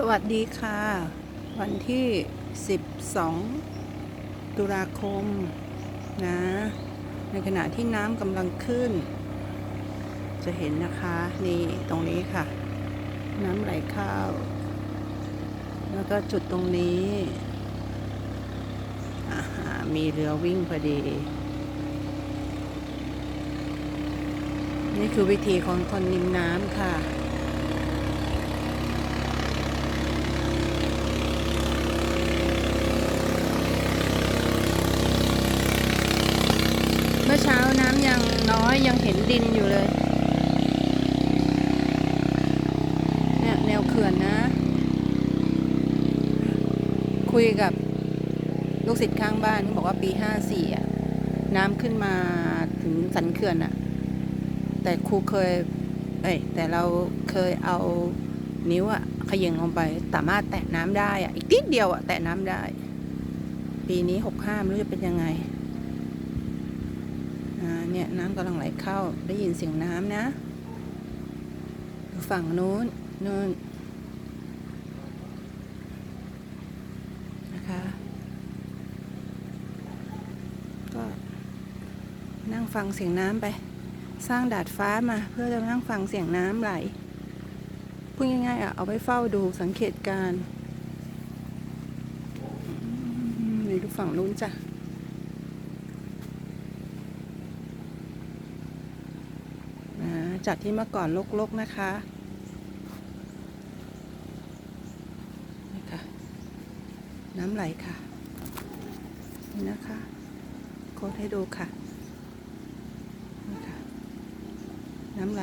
สวัสดีค่ะ วันที่ 12 ตุลาคมนะ ในขณะที่น้ำกำลังขึ้น จะเห็นนะคะนี่ตรงนี้ค่ะ น้ำไหลเข้า แล้วก็จุดตรงนี้มีเรือวิ่งพอดี นี่คือวิธีของคนริมน้ำค่ะ เมื่อเช้าน้ำยังน้ อยยังเห็นดินอยู่เลย เนี่ยแนวเขื่อนนะ คุยกับลูกศิษย์ข้างบ้านเขาบอกว่าปีห้าสี่อะ น้ำขึ้นมาถึงสันเขื่อนอะ แต่ครูเคย เอ้ยแต่เราเคยเอานิ้วอะขย่งลงไป สามารถแตะน้ำได้อะ อีกนิดเดียวอะ แตะน้ำได้ ปีนี้หกห้าไม่รู้จะเป็นยังไง เนี่ยน้ำกำลังไหลเข้าได้ยินเสียงน้ำนะดูฝั่งนู้นนู้นนะคะ ก็นั่งฟังเสียงน้ำไป สร้างดาดฟ้ามาเพื่อจะนั่งฟังเสียงน้ำไหลพูดง่ายๆอะเอาไปเฝ้าดูสังเกตการณ์อืมนี่ดูฝั่งนู้นจ้ะ อ่า จากที่เมื่อก่อนลกๆนะคะนี่ค่ะ น้ำไหลค่ะ นี่นะคะโค้ดให้ดูค่ะนี่ค่ะ น้ำไหล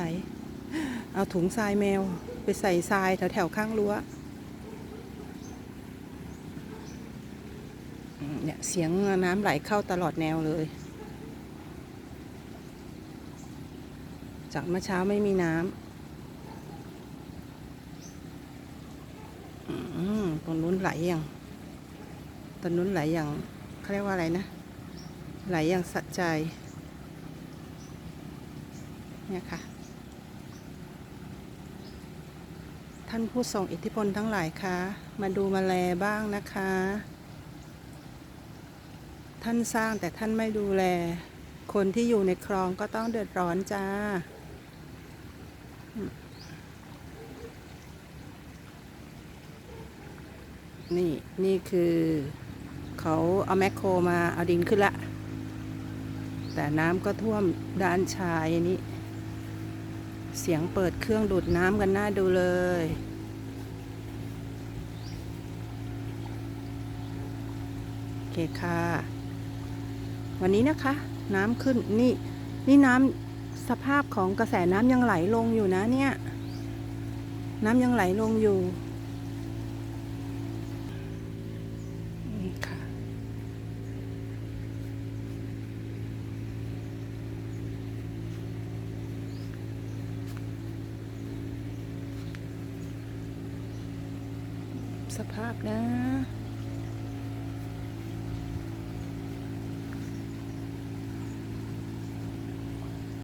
เอาถุงทรายแมวไปใส่ทรายแถวแถวๆข้างรั้วเนี่ยเสียงน้ำไหลเข้าตลอดแนวเลย จากเมื่อเช้าไม่มีน้ำตรงนู้นไหลอย่างตรงนู้นไหลอย่างเขาเรียกว่าอะไรนะ ไหลอย่างสะใจ เนี่ยค่ะ ท่านผู้ทรงอิทธิพลทั้งหลายคะมาดูมาแลบ้างนะคะ ท่านสร้างแต่ท่านไม่ดูแลคนที่อยู่ในคลองก็ต้องเดือดร้อนจ้า นี่ นี่คือ เขาเอาแมคโครมาเอาดินขึ้นละ แต่น้ำก็ท่วมด้านชายนี้เสียงเปิดเครื่องดูดน้ำกันน่าดูเลยโอเคค่ะ วันนี้นะคะ น้ำขึ้นนี่ นี่น้ำ สภาพของกระแสน้ำยังไหลลงอยู่นะเนี่ย น้ำยังไหลลงอยู่สภาพนะ